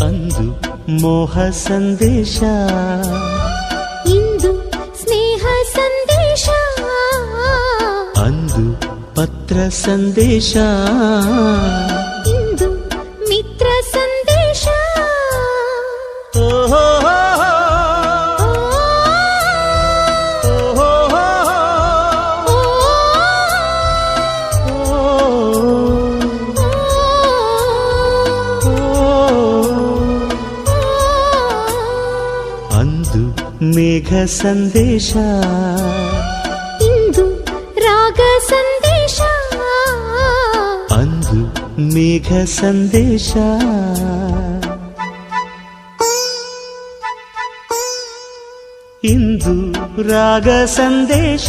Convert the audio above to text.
ಅಂದು ಮೋಹ ಸಂದೇಶ ಇಂದು ಸ್ನೇಹ ಸಂದೇಶ ಅಂದು ಪತ್ರ ಸಂದೇಶ ಅಂದು ಮೇಘ ಸಂದೇಶ ಇಂದು ರಾಗ ಸಂದೇಶ ಅಂದು ಮೇಘ ಸಂದೇಶ ಇಂದು ರಾಗ ಸಂದೇಶ